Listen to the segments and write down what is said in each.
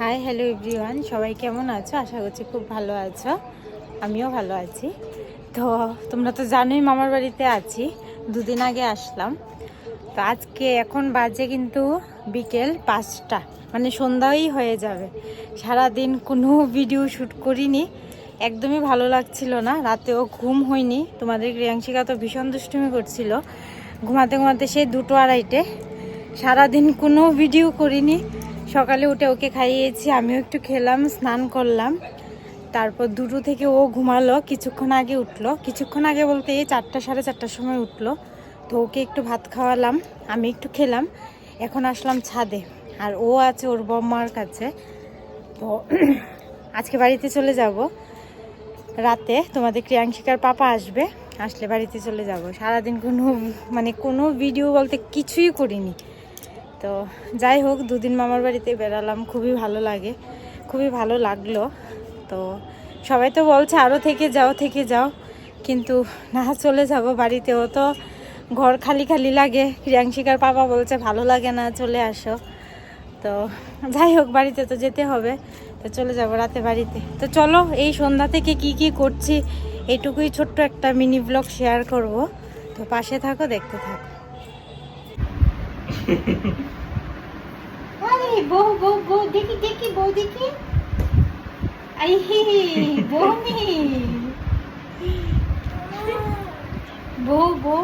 Hi hello everyone সবাই কেমন আছো? আশা করছি খুব ভালো আছো। আমিও ভালো আছি। তো তোমরা তো জানোই মামার বাড়িতে আছি। দুদিন আগে আসলাম। তো আজকে এখন বাজে কিন্তু বিকেল পাঁচটা। মানে সন্ধ্যাই হয়ে যাবে। সারাদিন কোনো ভিডিও শ্যুট করিনি। একদমই ভালো লাগছিল না। রাতেও ঘুম হয়নি। তোমাদের রিয়াংশিকা তো ভীষণ দুষ্টুমি করছিল। ঘুমাতে ঘুমাতে সেই দুটো আড়াইটে। সারাদিন কোনো ভিডিও করিনি। সকালে উঠে ওকে খাইয়েছি, আমিও একটু খেলাম, স্নান করলাম। তারপর দুটো থেকে ও ঘুমালো, কিছুক্ষণ আগে উঠল। কিছুক্ষণ আগে বলতে এই চারটা সাড়ে চারটার সময় উঠল। তো ওকে একটু ভাত খাওয়ালাম, আমি একটু খেলাম। এখন আসলাম ছাদে, আর ও আছে ওর বম্মার কাছে। তো আজকে বাড়িতে চলে যাব। রাতে তোমাদের ক্রিয়াংশিকার পাপা আসবে, আসলে বাড়িতে চলে যাব। সারাদিন কোনো মানে কোনো ভিডিও বলতে কিছুই করিনি। তো যাই হোক, দুদিন মামার বাড়িতে বেড়ালাম, খুবই ভালো লাগে, খুবই ভালো লাগল। তো সবাই তো বলছে আরও থেকে যাও থেকে যাও। কিন্তু না, চলে যাব বাড়িতেও। তো ঘর খালি খালি লাগে। ক্রিয়াংশিকার পাপা বলছে, ভালো লাগে না, চলে আসো। তো যাই হোক, বাড়িতে তো যেতে হবে। তো চলে যাব রাতে বাড়িতে। তো চলো, এই সন্ধ্যা থেকে কি কি করছি এইটুকুই ছোট্ট একটা মিনি ব্লগ শেয়ার করব। তো পাশে থাকো, দেখতে থাকো। আরে, বউ বউ বউ, দেখি দেখি, বউ, দেখি। আই বউ বউ বউ।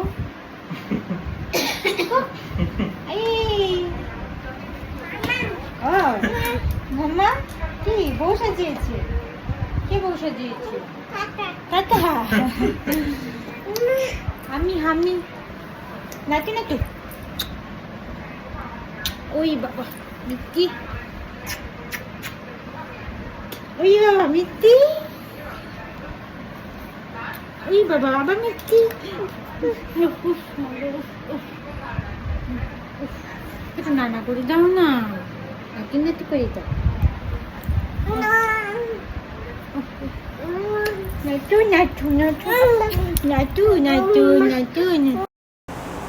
কে, বউ সাজিয়েছে? আমি নাচি না তো ওই বাবা, মিত্তি। ওই বাবা, মিত্তি। ওই বাবা, আবার মিত্তি। একটু নানা করে দাও না। কিন্তু একটু করে দাও। নাটু নাটু নাটু নাটু নাটু নাটু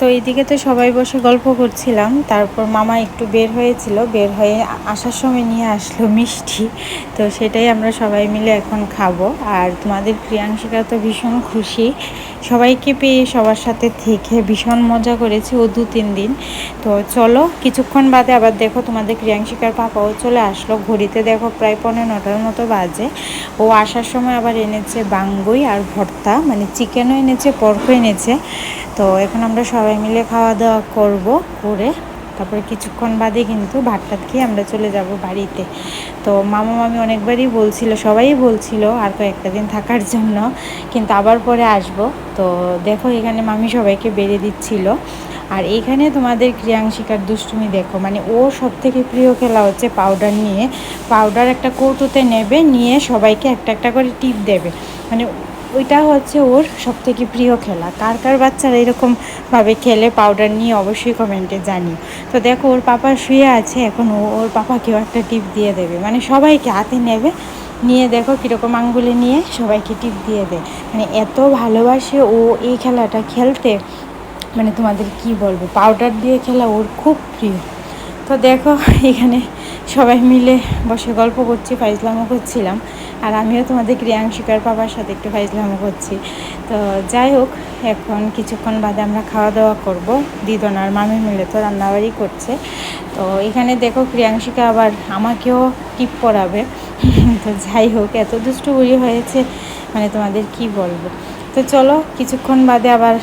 তো এইদিকে তো সবাই বসে গল্প করছিলাম। তারপর মামা একটু বের হয়েছিল। বের হয়ে আসার সময় নিয়ে আসলো মিষ্টি। তো সেটাই আমরা সবাই মিলে এখন খাব। আর তোমাদের প্রিয়াংশিকা তো ভীষণ খুশি। সবাইকে পেয়ে সবার সাথে থেকে ভীষণ মজা করেছি ও দু তিন দিন। তো চলো, কিছুক্ষণ বাদে আবার দেখো তোমাদের প্রিয়াংশিকার পাপাও চলে আসলো। ঘড়িতে দেখো প্রায় পনেরো নটার মতো বাজে। ও আসার সময় আবার এনেছে বাঙ্গুই আর ভর্তা। মানে চিকেনও এনেছে পর্কও এনেছে। তো এখন আমরা সবাই মিলে খাওয়া দাওয়া করব, করে তারপরে কিছুক্ষণ বাদে কিন্তু ভাত টাত খেয়ে আমরা চলে যাব বাড়িতে। তো মামা মামি অনেকবারই বলছিল, সবাই বলছিল আর কয়েকটা দিন থাকার জন্য, কিন্তু আবার পরে আসব। তো দেখো এখানে মামি সবাইকে বেড়ে দিচ্ছিল। আর এখানে তোমাদের ক্রিয়াংশিকার দুষ্টুমি দেখো মানে ও সব থেকে প্রিয় খেলা হচ্ছে পাউডার নিয়ে। পাউডার একটা কৌটোতে নেবে, নিয়ে সবাইকে একটা একটা করে টিপ দেবে। মানে ওইটা হচ্ছে ওর সব থেকে প্রিয় খেলা। কার কার বাচ্চারা এরকমভাবে খেলে পাউডার নিয়ে অবশ্যই কমেন্টে জানি তো দেখো, ওর পাপা শুয়ে আছে, এখন ওর পাপাকেও একটা টিপ দিয়ে দেবে। মানে সবাইকে হাতে নেবে, নিয়ে দেখো কীরকম আঙ্গুলে নিয়ে সবাইকে টিপ দিয়ে দেয়। মানে এত ভালোবাসে ও এই খেলাটা খেলতে। মানে তোমাদের কি বলব পাউডার দিয়ে খেলা ওর খুব প্রিয়। তো দেখো, এখানে সবাই মিলে বসে গল্প করছি ফাইজলামও করছিলাম। আর আমিও তোমাদের ক্রিয়াংশিকার বাবার সাথে একটু ফাইজলামও করছি। তো যাই হোক, এখন কিছুক্ষণ বাদে আমরা খাওয়া দাওয়া করব। দিদন আর মামি মিলে তো রান্নাবাড়ি করছে। তো এখানে দেখো ক্রিয়াংশিকা আবার আমাকেও টিপ পরাবে। তো যাই হোক, এত দুষ্টু বুড়ি হয়েছে মানে তোমাদের কি বলব? তো চলো, কিছুক্ষণ বাদে আবার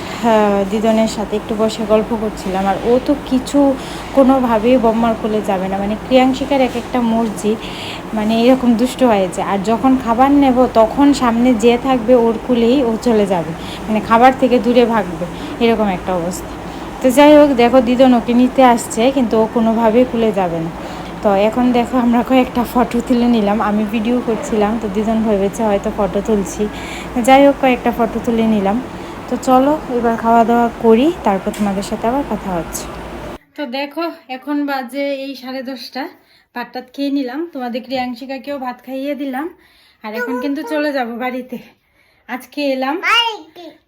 দিদনের সাথে একটু বসে গল্প করছিলাম। আর ও তো কিছু কোনোভাবেই বম্মার কোলে যাবে না। মানে ক্রিয়াংশিকার এক একটা মসজিদ মানে এরকম দুষ্ট হয়েছে আর যখন খাবার নেব, তখন সামনে যে থাকবে ওর কুলেই ও চলে যাবে। মানে খাবার থেকে দূরে ভাগবে, এরকম একটা অবস্থা। তো যাই হোক, দেখো, দিদন ওকে নিতে আসছে, কিন্তু ও কোনোভাবেই কুলে যাবে না। তো এখন দেখো আমরা কয়েকটা ফটো তুলে নিলাম। আমি ভিডিও করছিলাম তো দুজন ভেবেছে হয়তো ফটো তুলছি। যাই হোক কয়েকটা ফটো তুলে নিলাম। তো চলো এবার খাওয়া দাওয়া করি তারপর তোমাদের সাথে আবার কথা হচ্ছে। তো দেখো এখন বাজে এই সাড়ে দশটা। ভাত টাত খেয়ে নিলাম। তোমাদের ক্রিয়াংশিকাকেও ভাত খাইয়ে দিলাম। আর এখন কিন্তু চলে যাব বাড়িতে। আজকে এলাম।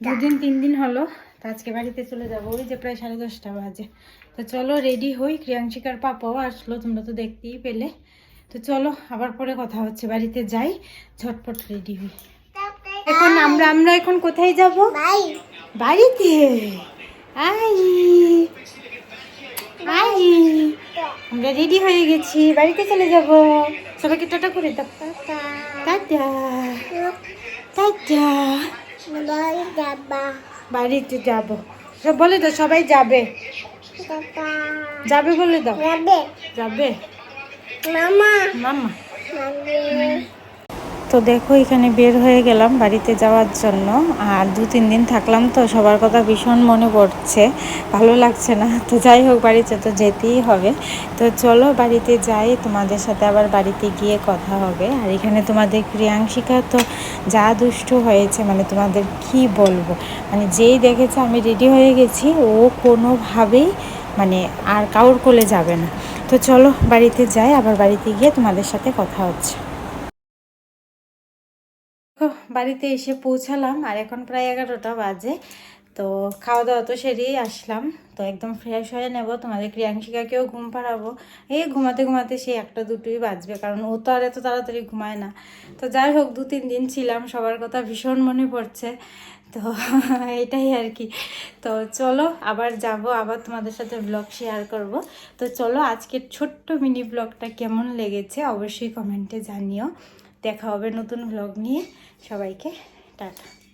দুদিন তিন দিন হলো। তো আজকে বাড়িতে চলে যাব। ওই যে প্রায় সাড়ে দশটা বাজে। তো চলো রেডি হই। ক্রিয়াংশিকার পাপাও আসলো তোমরা তো দেখতেই পেলে। তো চলো আবার পরে কথা হচ্ছে বাড়িতে যাই। ঝটপট রেডি হই। এখন আমরা আমরা এখন কোথায় যাব? বাড়িতে। আই। আই। আমরা রেডি হয়ে গেছি বাড়িতে চলে যাব। সবাইকে টাটা করে দাও। টাটা। টাটা। বাড়িতে যাব। সব বলে তো সবাই যাবে। যাবে বলে তো যাবে। যাবে। মামা। মামি। তো দেখো, এখানে বের হয়ে গেলাম বাড়িতে যাওয়ার জন্য। আর দু, তিন দিন থাকলাম তো, সবার কথা ভীষণ মনে পড়ছে। ভালো লাগছে না। তো যাই হোক, বাড়িতে তো যেতেই হবে। তো চলো, বাড়িতে যাই। তোমাদের সাথে আবার বাড়িতে গিয়ে কথা হবে। আর এখানে তোমাদের ক্রিয়াংশিকা তো যা দুষ্ট হয়েছে মানে তোমাদের কি বলব? মানে যেই দেখেছে আমি রেডি হয়ে গেছি, ও কোনোভাবেই মানে আর কাউর কোলে যাবে না। তো চলো, বাড়িতে যাই। আবার বাড়িতে গিয়ে তোমাদের সাথে কথা হচ্ছে। বাড়িতে এসে পৌঁছালাম আর এখন প্রায় এগারোটা বাজে। তো খাওয়া দাওয়া তো সেরেই আসলাম। তো একদম ফ্রেশ হয়ে নেব। তোমাদের ক্রিয়াংশিকাকেও ঘুম পাড়াবো। এই ঘুমাতে ঘুমাতে সে একটা দুটোই বাজবে, কারণ ও তো আর এত তাড়াতাড়ি ঘুমায় না। তো যাই হোক দু তিন দিন ছিলাম, সবার কথা ভীষণ মনে পড়ছে। তো এটাই আর কি। তো চলো, আবার যাব, আবার তোমাদের সাথে ব্লগ শেয়ার করব। তো চলো, আজকের ছোট্ট মিনি ব্লগটা কেমন লেগেছে অবশ্যই কমেন্টে জানিও। দেখা হবে নতুন ব্লগ নিয়ে। সবাইকে টাটা।